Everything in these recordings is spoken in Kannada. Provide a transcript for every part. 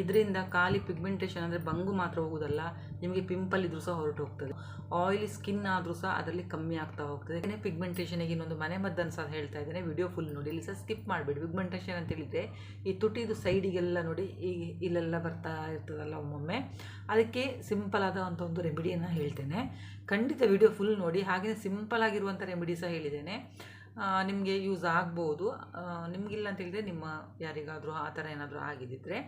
ಇದರಿಂದ ಖಾಲಿ ಪಿಗ್ಮೆಂಟೇಷನ್ ಅಂದರೆ ಬಂಗು ಮಾತ್ರ ಹೋಗೋದಲ್ಲ, ನಿಮಗೆ ಪಿಂಪಲ್ ಇದ್ರೂ ಸಹ ಹೊರಟು ಹೋಗ್ತದೆ. ಆಯಿಲಿ ಸ್ಕಿನ್ ಆದರೂ ಸಹ ಅದರಲ್ಲಿ ಕಮ್ಮಿ ಆಗ್ತಾ ಹೋಗ್ತದೆ. ಏನೇ ಪಿಗ್ಮೆಂಟೇಷನಿಗೆ ಇನ್ನೊಂದು ಮನೆ ಮದ್ದನ್ನು ಸಹ ಹೇಳ್ತಾ ಇದ್ದೇನೆ ವಿಡಿಯೋ ಫುಲ್ ನೋಡಿ. ಇಲ್ಲಿ ಸಹ ಸ್ಕಿಪ್ ಮಾಡಬೇಡಿ. ಪಿಗ್ಮೆಂಟೇಷನ್ ಅಂತ ಹೇಳಿದರೆ ಈ ತುಟಿದು ಸೈಡಿಗೆಲ್ಲ ನೋಡಿ, ಈ ಇಲ್ಲೆಲ್ಲ ಬರ್ತಾ ಇರ್ತದಲ್ಲ ಒಮ್ಮೊಮ್ಮೆ. ಅದಕ್ಕೆ ಸಿಂಪಲ್ ಒಂದು ರೆಮಿಡಿಯನ್ನು ಹೇಳ್ತೇನೆ. ಖಂಡಿತ ವಿಡಿಯೋ ಫುಲ್ ನೋಡಿ. ಹಾಗೆಯೇ ಸಿಂಪಲ್ ಆಗಿರುವಂಥ ರೆಮಿಡಿ ಸಹ ಹೇಳಿದ್ದೇನೆ. ನಿಮಗೆ ಯೂಸ್ ಆಗ್ಬೋದು. ನಿಮಗಿಲ್ಲ ಅಂತ ಹೇಳಿದರೆ ನಿಮ್ಮ ಯಾರಿಗಾದರೂ ಆ ಥರ ಏನಾದರೂ ಆಗಿದ್ದಿದ್ರೆ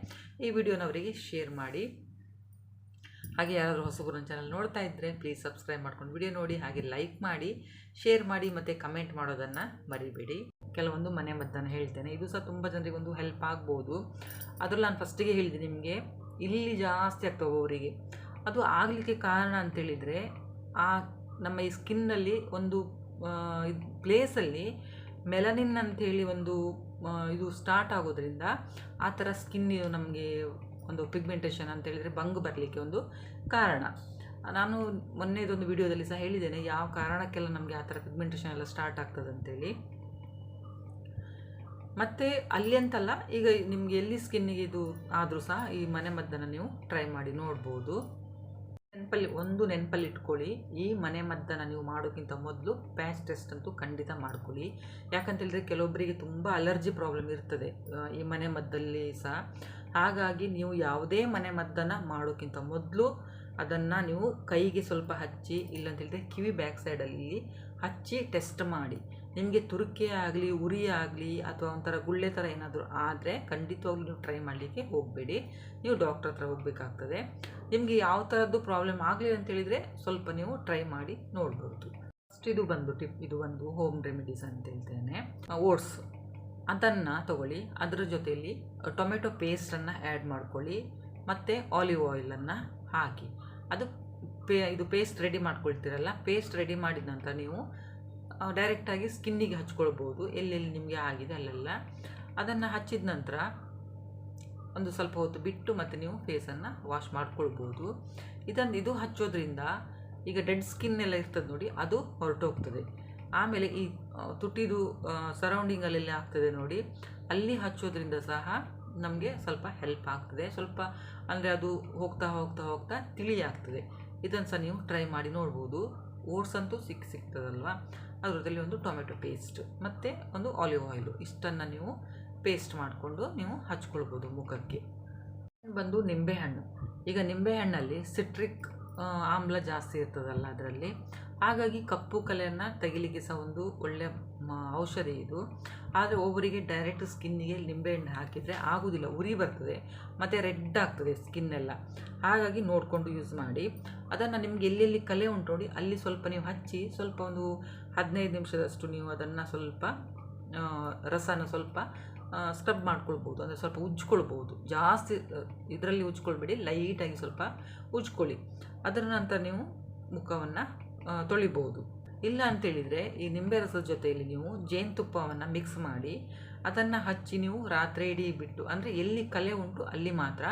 ಈ ವಿಡಿಯೋನ ಅವರಿಗೆ ಶೇರ್ ಮಾಡಿ. ಹಾಗೆ ಯಾರಾದರೂ ಹೊಸಬರು ಚಾನಲ್ ನೋಡ್ತಾ ಇದ್ದರೆ ಪ್ಲೀಸ್ ಸಬ್ಸ್ಕ್ರೈಬ್ ಮಾಡ್ಕೊಂಡು ವಿಡಿಯೋ ನೋಡಿ, ಹಾಗೆ ಲೈಕ್ ಮಾಡಿ ಶೇರ್ ಮಾಡಿ ಮತ್ತು ಕಮೆಂಟ್ ಮಾಡೋದನ್ನು ಮರಿಬೇಡಿ. ಕೆಲವೊಂದು ಮನೆ ಮದ್ದನ್ನು ಹೇಳ್ತೇನೆ. ಇದು ಸಹ ತುಂಬ ಜನರಿಗೆ ಒಂದು ಹೆಲ್ಪ್ ಆಗ್ಬೋದು. ಅದರಲ್ಲಿ ನಾನು ಫಸ್ಟಿಗೆ ಹೇಳಿದೆ ನಿಮಗೆ, ಇಲ್ಲಿ ಜಾಸ್ತಿ ಆಗ್ತವೆ ಅವರಿಗೆ. ಅದು ಆಗಲಿಕ್ಕೆ ಕಾರಣ ಅಂತೇಳಿದರೆ ಆ ನಮ್ಮ ಈ ಸ್ಕಿನ್ನಲ್ಲಿ ಒಂದು ಪ್ಲೇಸಲ್ಲಿ ಮೆಲನಿನ್ ಅಂಥೇಳಿ ಒಂದು ಇದು ಸ್ಟಾರ್ಟ್ ಆಗೋದ್ರಿಂದ ಆ ಥರ ಸ್ಕಿನ್ ನಮಗೆ ಒಂದು ಪಿಗ್ಮೆಂಟೇಷನ್ ಅಂತ ಹೇಳಿದರೆ ಬಂಗ್ ಬರಲಿಕ್ಕೆ ಒಂದು ಕಾರಣ. ನಾನು ಮೊನ್ನೆದೊಂದು ವಿಡಿಯೋದಲ್ಲಿ ಸಹ ಹೇಳಿದ್ದೇನೆ, ಯಾವ ಕಾರಣಕ್ಕೆಲ್ಲ ನಮಗೆ ಆ ಥರ ಪಿಗ್ಮೆಂಟೇಷನ್ ಎಲ್ಲ ಸ್ಟಾರ್ಟ್ ಆಗ್ತದೆ ಅಂತೇಳಿ. ಮತ್ತು ಅಲ್ಲಿ ಅಂತಲ್ಲ ಈಗ ನಿಮಗೆ ಎಲ್ಲಿ ಸ್ಕಿನ್ನಿಗೆ ಇದು ಆದರೂ ಸಹ ಈ ಮನೆ ಮದ್ದನ್ನು ನೀವು ಟ್ರೈ ಮಾಡಿ ನೋಡ್ಬೋದು. ನೆನಪಲ್ಲಿ, ಒಂದು ನೆನಪಲ್ಲಿ ಇಟ್ಕೊಳ್ಳಿ. ಈ ಮನೆ ಮದ್ದನ್ನು ನೀವು ಮಾಡೋಕ್ಕಿಂತ ಮೊದಲು ಪ್ಯಾಚ್ ಟೆಸ್ಟ್ ಅಂತೂ ಖಂಡಿತ ಮಾಡ್ಕೊಳ್ಳಿ. ಯಾಕಂತ ಹೇಳಿದ್ರೆ ಕೆಲವೊಬ್ಬರಿಗೆ ತುಂಬ ಅಲರ್ಜಿ ಪ್ರಾಬ್ಲಮ್ ಇರ್ತದೆ ಈ ಮನೆ ಮದ್ದಲ್ಲಿ ಸಹ. ಹಾಗಾಗಿ ನೀವು ಯಾವುದೇ ಮನೆ ಮದ್ದನ್ನು ಮಾಡೋಕ್ಕಿಂತ ಮೊದಲು ಅದನ್ನು ನೀವು ಕೈಗೆ ಸ್ವಲ್ಪ ಹಚ್ಚಿ, ಇಲ್ಲಂತೇಳಿದ್ರೆ ಕಿವಿ ಬ್ಯಾಕ್ ಸೈಡಲ್ಲಿ ಹಚ್ಚಿ ಟೆಸ್ಟ್ ಮಾಡಿ. ನಿಮಗೆ ತುರುಕೆ ಆಗಲಿ, ಉರಿ ಆಗಲಿ, ಅಥವಾ ಒಂಥರ ಗುಳ್ಳೆ ಥರ ಏನಾದರೂ ಆದರೆ ಖಂಡಿತವಾಗ್ಲೂ ನೀವು ಟ್ರೈ ಮಾಡಲಿಕ್ಕೆ ಹೋಗಬೇಡಿ. ನೀವು ಡಾಕ್ಟ್ರ್ ಹತ್ರ ಹೋಗಬೇಕಾಗ್ತದೆ. ನಿಮಗೆ ಯಾವ ಥರದ್ದು ಪ್ರಾಬ್ಲಮ್ ಆಗಲಿ ಅಂತೇಳಿದರೆ ಸ್ವಲ್ಪ ನೀವು ಟ್ರೈ ಮಾಡಿ ನೋಡ್ಬೋದು. ಫಸ್ಟ್ ಇದು ಬಂದು ಇದು ಒಂದು ಹೋಮ್ ರೆಮಿಡೀಸ್ ಅಂತ ಹೇಳ್ತೇನೆ. ಓಟ್ಸ್ ಅದನ್ನು ತಗೊಳ್ಳಿ. ಅದರ ಜೊತೆಯಲ್ಲಿ ಟೊಮೆಟೊ ಪೇಸ್ಟನ್ನು ಆ್ಯಡ್ ಮಾಡ್ಕೊಳ್ಳಿ. ಮತ್ತು ಆಲಿವ್ ಆಯಿಲನ್ನು ಹಾಕಿ. ಅದು ಪೇ, ಇದು ಪೇಸ್ಟ್ ರೆಡಿ ಮಾಡ್ಕೊಳ್ತೀರಲ್ಲ ಪೇಸ್ಟ್ ರೆಡಿ ಮಾಡಿದ ನಂತರ ನೀವು ಡೈರೆಕ್ಟಾಗಿ ಸ್ಕಿನ್ನಿಗೆ ಹಚ್ಕೊಳ್ಬೋದು. ಎಲ್ಲೆಲ್ಲಿ ನಿಮಗೆ ಆಗಿದೆ ಅಲ್ಲೆಲ್ಲ. ಅದನ್ನು ಹಚ್ಚಿದ ನಂತರ ಒಂದು ಸ್ವಲ್ಪ ಹೊತ್ತು ಬಿಟ್ಟು ಮತ್ತೆ ನೀವು ಫೇಸನ್ನು ವಾಶ್ ಮಾಡ್ಕೊಳ್ಬೋದು. ಇದನ್ನು ಇದು ಹಚ್ಚೋದ್ರಿಂದ ಈಗ ಡೆಡ್ ಸ್ಕಿನ್ ಎಲ್ಲ ಇರ್ತದೆ ನೋಡಿ, ಅದು ಹೊರಟೋಗ್ತದೆ. ಆಮೇಲೆ ಈ ತುಟ್ಟಿದು ಸರೌಂಡಿಂಗಲ್ಲೆಲ್ಲ ಆಗ್ತದೆ ನೋಡಿ, ಅಲ್ಲಿ ಹಚ್ಚೋದ್ರಿಂದ ಸಹ ನಮಗೆ ಸ್ವಲ್ಪ ಹೆಲ್ಪ್ ಆಗ್ತದೆ. ಸ್ವಲ್ಪ ಅಂದರೆ ಅದು ಹೋಗ್ತಾ ಹೋಗ್ತಾ ಹೋಗ್ತಾ ತಿಳಿ ಆಗ್ತದೆ. ಇದನ್ನು ಸಹ ನೀವು ಟ್ರೈ ಮಾಡಿ ನೋಡ್ಬೋದು. ಓಟ್ಸ್ ಅಂತೂ ಸಿಕ್ ಸಿಗ್ತದಲ್ವಾ ಅದರಲ್ಲಿ ಒಂದು ಟೊಮೆಟೊ ಪೇಸ್ಟ್ ಮತ್ತು ಒಂದು ಆಲಿವ್ ಆಯಿಲು ಇಷ್ಟನ್ನು ನೀವು ಪೇಸ್ಟ್ ಮಾಡಿಕೊಂಡು ನೀವು ಹಚ್ಕೊಳ್ಬೋದು ಮುಖಕ್ಕೆ. ಬಂದು ನಿಂಬೆಹಣ್ಣು ಈಗ ನಿಂಬೆಹಣ್ಣಲ್ಲಿ ಸಿಟ್ರಿಕ್ ಆಮ್ಲ ಜಾಸ್ತಿ ಇರ್ತದಲ್ಲ ಅದರಲ್ಲಿ. ಹಾಗಾಗಿ ಕಪ್ಪು ಕಲೆಯನ್ನು ತೆಗಿಲಿಕ್ಕೆ ಸಹ ಒಂದು ಒಳ್ಳೆಯ ಔಷಧಿ ಇದು. ಆದರೆ ಒಬ್ಬರಿಗೆ ಡೈರೆಕ್ಟ್ ಸ್ಕಿನ್ನಿಗೆ ನಿಂಬೆಹಣ್ಣು ಹಾಕಿದರೆ ಆಗೋದಿಲ್ಲ, ಉರಿ ಬರ್ತದೆ. ಮತ್ತು ರೆಡ್ ಆಗ್ತದೆ ಸ್ಕಿನ್ನೆಲ್ಲ ಹಾಗಾಗಿ ನೋಡಿಕೊಂಡು ಯೂಸ್ ಮಾಡಿ. ಅದನ್ನು ನಿಮ್ಗೆ ಎಲ್ಲೆಲ್ಲಿ ಕಲೆ ಉಂಟು ನೋಡಿ, ಅಲ್ಲಿ ಸ್ವಲ್ಪ ನೀವು ಹಚ್ಚಿ ಸ್ವಲ್ಪ ಒಂದು ಹದಿನೈದು ನಿಮಿಷದಷ್ಟು ನೀವು ಅದನ್ನು ಸ್ವಲ್ಪ ರಸನ ಸ್ವಲ್ಪ ಸ್ಕ್ರಬ್ ಮಾಡ್ಕೊಳ್ಬೋದು, ಅಂದರೆ ಸ್ವಲ್ಪ ಉಜ್ಕೊಳ್ಬೋದು ಜಾಸ್ತಿ ಇದರಲ್ಲಿ ಉಜ್ಕೊಳ್ಬೇಡಿ ಲೈಟಾಗಿ ಸ್ವಲ್ಪ ಉಜ್ಕೊಳ್ಳಿ ಅದರ ನಂತರ ನೀವು ಮುಖವನ್ನು ತೊಳಿಬೋದು. ಇಲ್ಲ ಅಂತೇಳಿದರೆ ಈ ನಿಂಬೆ ರಸದ ಜೊತೆಯಲ್ಲಿ ನೀವು ಜೇನುತುಪ್ಪವನ್ನು ಮಿಕ್ಸ್ ಮಾಡಿ ಅದನ್ನು ಹಚ್ಚಿ ನೀವು ರಾತ್ರಿ ಇಡೀ ಬಿಟ್ಟು, ಅಂದರೆ ಎಲ್ಲಿ ಕಲೆ ಉಂಟು ಅಲ್ಲಿ ಮಾತ್ರ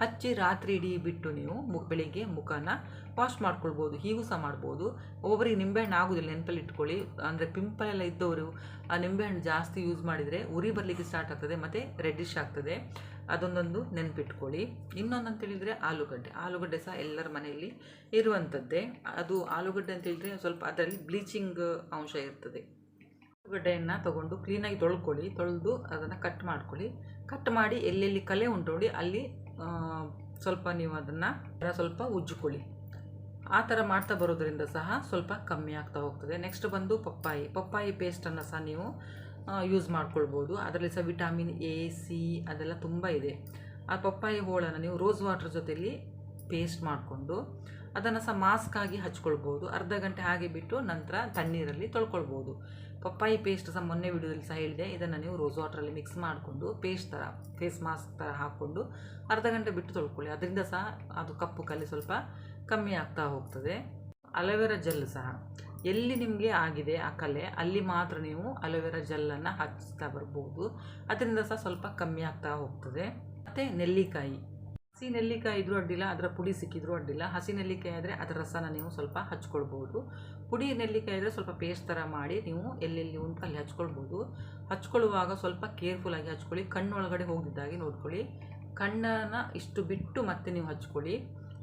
ಹಚ್ಚಿ ರಾತ್ರಿ ಇಡೀ ಬಿಟ್ಟು ನೀವು ಬೆಳಿಗ್ಗೆ ಮುಖನ ವಾಶ್ ಮಾಡ್ಕೊಳ್ಬೋದು, ಹೀಗೂ ಸಹ ಮಾಡ್ಬೋದು. ಒಬ್ಬೊಬ್ಬರಿಗೆ ನಿಂಬೆಹಣ್ಣು ಆಗೋದಿಲ್ಲ, ನೆನಪಲ್ಲಿ ಇಟ್ಕೊಳ್ಳಿ. ಅಂದರೆ ಪಿಂಪಲ್ ಎಲ್ಲ ಇದ್ದವರು, ಆ ನಿಂಬೆಹಣ್ಣು ಜಾಸ್ತಿ ಯೂಸ್ ಮಾಡಿದರೆ ಉರಿ ಬರಲಿಕ್ಕೆ ಸ್ಟಾರ್ಟ್ ಆಗ್ತದೆ, ಮತ್ತು ರೆಡ್ಡಿಶ್ ಆಗ್ತದೆ. ಅದೊಂದೊಂದು ನೆನಪಿಟ್ಕೊಳ್ಳಿ. ಇನ್ನೊಂದು ಅಂತೇಳಿದರೆ ಆಲೂಗಡ್ಡೆ. ಆಲೂಗಡ್ಡೆ ಸಹ ಎಲ್ಲರ ಮನೆಯಲ್ಲಿ ಇರುವಂಥದ್ದೇ ಅದು ಆಲೂಗಡ್ಡೆ ಅಂತೇಳಿದರೆ ಸ್ವಲ್ಪ ಅದರಲ್ಲಿ ಬ್ಲೀಚಿಂಗ್ ಅಂಶ ಇರ್ತದೆ. ಆಲೂಗಡ್ಡೆಯನ್ನು ತೊಗೊಂಡು ಕ್ಲೀನಾಗಿ ತೊಳ್ಕೊಳ್ಳಿ, ತೊಳೆದು ಅದನ್ನು ಕಟ್ ಮಾಡ್ಕೊಳ್ಳಿ. ಕಟ್ ಮಾಡಿ ಎಲ್ಲೆಲ್ಲಿ ಕಲೆ ಉಂಟೋಡಿ ಅಲ್ಲಿ ಸ್ವಲ್ಪ ನೀವು ಅದನ್ನು ಸ್ವಲ್ಪ ಉಜ್ಜಿಕೊಳ್ಳಿ. ಆ ಥರ ಮಾಡ್ತಾ ಬರೋದ್ರಿಂದ ಸಹ ಸ್ವಲ್ಪ ಕಮ್ಮಿ ಆಗ್ತಾ ಹೋಗ್ತದೆ. ನೆಕ್ಸ್ಟ್ ಬಂದು ಪಪ್ಪಾಯಿ. ಪಪ್ಪಾಯಿ ಪೇಸ್ಟನ್ನು ಸಹ ನೀವು ಯೂಸ್ ಮಾಡ್ಕೊಳ್ಬೋದು. ಅದರಲ್ಲಿ ಸಹ ವಿಟಾಮಿನ್ ಎ ಸಿ ಅದೆಲ್ಲ ತುಂಬ ಇದೆ. ಆ ಪಪ್ಪಾಯಿ ಹೋಳನ್ನು ನೀವು ರೋಸ್ ವಾಟರ್ ಜೊತೆಯಲ್ಲಿ ಪೇಸ್ಟ್ ಮಾಡಿಕೊಂಡು ಅದನ್ನು ಸಹ ಮಾಸ್ಕ್ ಆಗಿ ಹಚ್ಕೊಳ್ಬೋದು. ಅರ್ಧ ಗಂಟೆ ಹಾಗೆ ಬಿಟ್ಟು ನಂತರ ತಣ್ಣೀರಲ್ಲಿ ತೊಳ್ಕೊಳ್ಬೋದು. ಪಪ್ಪಾಯಿ ಪೇಸ್ಟ್ ಸಹ ಮೊನ್ನೆ ವಿಡಿಯೋದಲ್ಲಿ ಸಹ ಹೇಳಿದೆ. ಇದನ್ನು ನೀವು ರೋಸ್ ವಾಟ್ರಲ್ಲಿ ಮಿಕ್ಸ್ ಮಾಡಿಕೊಂಡು ಪೇಸ್ಟ್ ಥರ ಫೇಸ್ ಮಾಸ್ಕ್ ಥರ ಹಾಕ್ಕೊಂಡು ಅರ್ಧ ಗಂಟೆ ಬಿಟ್ಟು ತೊಳ್ಕೊಳ್ಳಿ. ಅದರಿಂದ ಸಹ ಅದು ಕಪ್ಪು ಕಲೆ ಸ್ವಲ್ಪ ಕಮ್ಮಿ ಆಗ್ತಾ ಹೋಗ್ತದೆ. ಅಲೋವೆರಾ ಜೆಲ್ ಸಹ. ಎಲ್ಲಿ ನಿಮಗೆ ಆಗಿದೆ ಆ ಕಲೆ, ಅಲ್ಲಿ ಮಾತ್ರ ನೀವು ಅಲೋವೆರಾ ಜೆಲ್ಲನ್ನು ಹಚ್ತಾ ಬರ್ಬೋದು. ಅದರಿಂದ ಸಹ ಸ್ವಲ್ಪ ಕಮ್ಮಿ ಆಗ್ತಾ ಹೋಗ್ತದೆ. ಮತ್ತು ನೆಲ್ಲಿಕಾಯಿ. ಹಸಿ ನೆಲ್ಲಿಕಾಯಿ ಇದ್ರೂ ಅಡ್ಡಿಲ್ಲ, ಅದರ ಪುಡಿ ಸಿಕ್ಕಿದ್ರೂ ಅಡ್ಡಿಲ್ಲ. ಹಸಿ ನೆಲ್ಲಿಕಾಯಿ ಆದರೆ ಅದರ ರಸನ ನೀವು ಸ್ವಲ್ಪ ಹಚ್ಕೊಳ್ಬೋದು. ಪುಡಿ ನೆಲ್ಲಿಕಾಯಿ ಆದರೆ ಸ್ವಲ್ಪ ಪೇಸ್ಟ್ ಥರ ಮಾಡಿ ನೀವು ಎಲ್ಲೆಲ್ಲಿ ಉಂಟು, ಅಲ್ಲಿ ಹಚ್ಕೊಳ್ಬೋದು. ಹಚ್ಕೊಳ್ಳುವಾಗ ಸ್ವಲ್ಪ ಕೇರ್ಫುಲ್ಲಾಗಿ ಹಚ್ಕೊಳ್ಳಿ. ಕಣ್ಣೊಳಗಡೆ ಹೋಗಿದ್ದಾಗೆ ನೋಡ್ಕೊಳ್ಳಿ. ಕಣ್ಣನ್ನು ಇಷ್ಟು ಬಿಟ್ಟು ಮತ್ತೆ ನೀವು ಹಚ್ಕೊಳ್ಳಿ.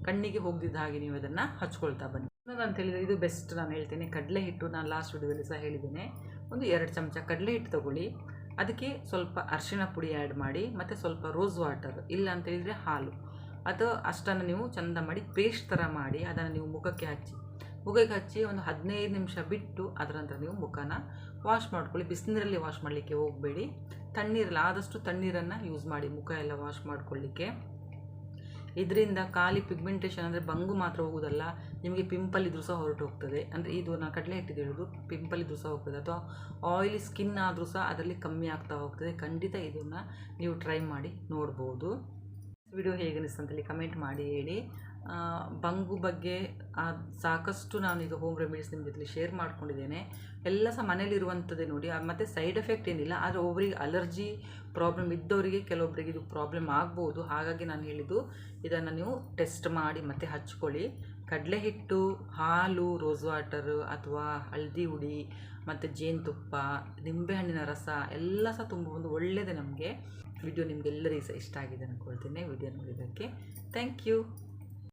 ಕಣ್ಣಿಗೆ ಹೋಗದಿದ್ದ ಹಾಗೆ ನೀವು ಅದನ್ನು ಹಚ್ಕೊಳ್ತಾ ಬನ್ನಿ. ಇನ್ನೊಂದು ಅಂತ ಹೇಳಿದರೆ ಇದು ಬೆಸ್ಟ್ ನಾನು ಹೇಳ್ತೇನೆ. ಕಡಲೆ ಹಿಟ್ಟು ನಾನು ಲಾಸ್ಟ್ ವಿಡಿಯೋದಲ್ಲಿ ಸಹ ಹೇಳಿದ್ದೇನೆ. ಒಂದು ಎರಡು ಚಮಚ ಕಡಲೆ ಹಿಟ್ಟು ತಗೊಳ್ಳಿ. ಅದಕ್ಕೆ ಸ್ವಲ್ಪ ಅರಿಶಿಣ ಪುಡಿ ಆ್ಯಡ್ ಮಾಡಿ ಮತ್ತು ಸ್ವಲ್ಪ ರೋಸ್ ವಾಟರ್ ಇಲ್ಲ ಅಂತ ಹೇಳಿದರೆ ಹಾಲು. ಅದು ಅಷ್ಟನ್ನು ನೀವು ಚಂದ ಮಾಡಿ ಪೇಸ್ಟ್ ಥರ ಮಾಡಿ ಅದನ್ನು ನೀವು ಮುಖಕ್ಕೆ ಹಚ್ಚಿ. ಮುಖಕ್ಕೆ ಹಚ್ಚಿ ಒಂದು ಹದಿನೈದು ನಿಮಿಷ ಬಿಟ್ಟು ಅದರ ನಂತರ ನೀವು ಮುಖನ ವಾಶ್ ಮಾಡ್ಕೊಳ್ಳಿ. ಬಿಸಿನೀರಲ್ಲಿ ವಾಶ್ ಮಾಡಲಿಕ್ಕೆ ಹೋಗಬೇಡಿ. ತಣ್ಣೀರಲ್ಲಿ ಆದಷ್ಟು ತಣ್ಣೀರನ್ನು ಯೂಸ್ ಮಾಡಿ ಮುಖ ಎಲ್ಲ ವಾಶ್ ಮಾಡ್ಕೊಳ್ಳಿಕ್ಕೆ. ಇದರಿಂದ ಖಾಲಿ ಪಿಗ್ಮೆಂಟೇಷನ್ ಅಂದರೆ ಬಂಗು ಮಾತ್ರ ಹೋಗೋದಲ್ಲ ನಿಮಗೆ ಪಿಂಪಲ್ ಇದ್ರೂ ಸಹ ಹೊರಟು ಹೋಗ್ತದೆ. ಅಂದರೆ ಇದು ನಾನು ಕಡಲೆ ಹಿಟ್ಟಿದ್ದು ಹೇಳೋದು ಪಿಂಪಲ್ ಇದ್ರೂ ಸಹ ಹೋಗ್ತದೆ. ಅಥವಾ ಆಯಿಲಿ ಸ್ಕಿನ್ ಆದರೂ ಸಹ ಅದರಲ್ಲಿ ಕಮ್ಮಿ ಆಗ್ತಾ ಹೋಗ್ತದೆ. ಖಂಡಿತ ಇದನ್ನು ನೀವು ಟ್ರೈ ಮಾಡಿ ನೋಡ್ಬೋದು. ವಿಡಿಯೋ ಹೇಗೆ ಅನಿಸ್ತಂತಲ್ಲಿ ಕಮೆಂಟ್ ಮಾಡಿ ಹೇಳಿ. ಬಂಗು ಬಗ್ಗೆ ಸಾಕಷ್ಟು ನಾನು ಈಗ ಹೋಮ್ ರೆಮಿಡೀಸ್ ನಿಮ್ಮ ಜೊತೆ ಶೇರ್ ಮಾಡ್ಕೊಂಡಿದ್ದೇನೆ. ಎಲ್ಲ ಸಹ ಮನೇಲಿರುವಂಥದ್ದೇ ನೋಡಿ. ಮತ್ತು ಸೈಡ್ ಎಫೆಕ್ಟ್ ಏನಿಲ್ಲ, ಆದರೆ ಒಬ್ಬರಿಗೆ ಅಲರ್ಜಿ ಪ್ರಾಬ್ಲಮ್ ಇದ್ದವರಿಗೆ ಕೆಲವೊಬ್ಬರಿಗೆ ಇದು ಪ್ರಾಬ್ಲಮ್ ಆಗ್ಬೋದು. ಹಾಗಾಗಿ ನಾನು ಹೇಳಿದ್ದು, ಇದನ್ನು ನೀವು ಟೆಸ್ಟ್ ಮಾಡಿ ಮತ್ತೆ ಹಚ್ಕೊಳ್ಳಿ. ಕಡಲೆ ಹಿಟ್ಟು ಹಾಲು ರೋಸ್ ವಾಟರ್ ಅಥವಾ ಹಳದಿ ಹುಡಿ, ಮತ್ತು ಜೇನುತುಪ್ಪ, ನಿಂಬೆಹಣ್ಣಿನ ರಸ, ಎಲ್ಲ ಸಹ ತುಂಬ ಒಂದು ಒಳ್ಳೆಯದೇ ನಮಗೆ. ವಿಡಿಯೋ ನಿಮಗೆಲ್ಲರಿಗೂ ಸಹ ಇಷ್ಟ ಆಗಿದೆ ಅಂದ್ಕೊಳ್ತೀನಿ ವಿಡಿಯೋ ನೋಡಿದ್ದಕ್ಕೆ ಥ್ಯಾಂಕ್ ಯು